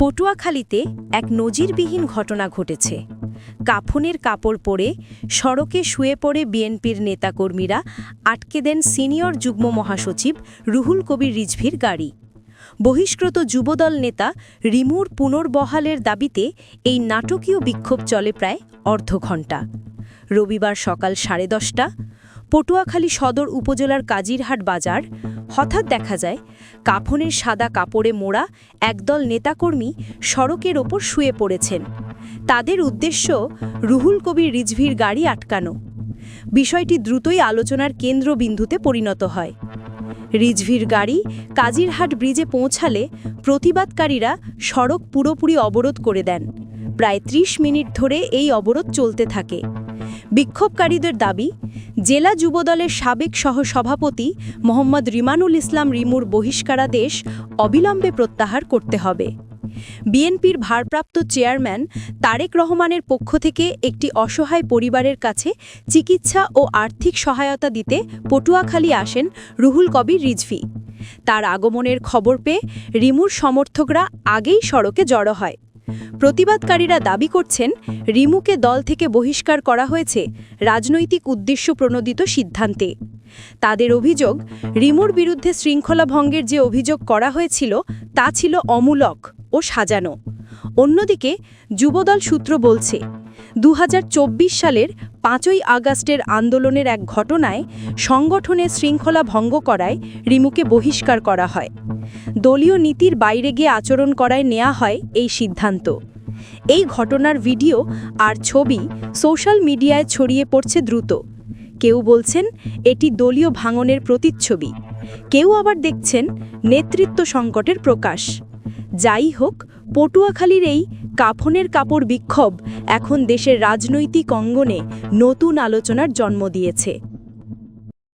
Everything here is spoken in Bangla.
পটুয়াখালীতে এক নজিরবিহীন ঘটনা ঘটেছে। কাফনের কাপড় পরে সড়কে শুয়ে পড়ে বিএনপির নেতাকর্মীরা, আটকে দেন সিনিয়র যুগ্ম মহাসচিব রুহুল কবির রিজভির গাড়ি। বহিষ্কৃত যুবদল নেতা রিমুর পুনর্বহালের দাবিতে এই নাটকীয় বিক্ষোভ চলে প্রায় অর্ধ ঘণ্টা। রবিবার সকাল সাড়ে দশটা পটুয়াখালী সদর উপজেলার কাজিরহাট বাজার, হঠাৎ দেখা যায় কাফনের সাদা কাপড়ে মোড়া একদল নেতাকর্মী সড়কের ওপর শুয়ে পড়েছেন। তাদের উদ্দেশ্য রুহুল কবির রিজভির গাড়ি আটকানো। বিষয়টি দ্রুতই আলোচনার কেন্দ্রবিন্দুতে পরিণত হয়। রিজভির গাড়ি কাজিরহাট ব্রিজে পৌঁছালে প্রতিবাদকারীরা সড়ক পুরোপুরি অবরোধ করে দেন। প্রায় ৩০ মিনিট ধরে এই অবরোধ চলতে থাকে। বিক্ষোভকারীদের দাবি জেলা যুবদলের সাবেক সহসভাপতি মোহাম্মদ রিমানুল ইসলাম রিমুর বহিষ্কারাদেশ অবিলম্বে প্রত্যাহার করতে হবে। বিএনপির ভারপ্রাপ্ত চেয়ারম্যান তারেক রহমানের পক্ষ থেকে একটি অসহায় পরিবারের কাছে চিকিৎসা ও আর্থিক সহায়তা দিতে পটুয়াখালী আসেন রুহুল কবির রিজভি। তার আগমনের খবর পেয়ে রিমুর সমর্থকরা আগেই সড়কে জড়ো হয়। প্রতিবাদকারীরা দাবি করছেন, রিমুকে দল থেকে বহিষ্কার করা হয়েছে রাজনৈতিক উদ্দেশ্য প্রণোদিত সিদ্ধান্তে। তাদের অভিযোগ, রিমুর বিরুদ্ধে শৃঙ্খলা ভঙ্গের যে অভিযোগ করা হয়েছিল, তা ছিল অমূলক ও সাজানো। অন্যদিকে যুবদল সূত্র বলছে দু হাজার চব্বিশ সালের পাঁচই আগস্টের আন্দোলনের এক ঘটনায় সংগঠনের শৃঙ্খলা ভঙ্গ করায় রিমুকে বহিষ্কার করা হয়। দলীয় নীতির বাইরে গিয়ে আচরণ করায় নেওয়া হয় এই সিদ্ধান্ত। এই ঘটনার ভিডিও আর ছবি সোশ্যাল মিডিয়ায় ছড়িয়ে পড়ছে দ্রুত। কেউ বলছেন, এটি দলীয় ভাঙনের প্রতিচ্ছবি। কেউ আবার দেখছেন, নেতৃত্ব সংকটের প্রকাশ। যাই হোক পটুয়াখালীর এই কাফনের কাপড় বিক্ষোভ এখন দেশের রাজনৈতিক অঙ্গনে নতুন আলোচনার জন্ম দিয়েছে।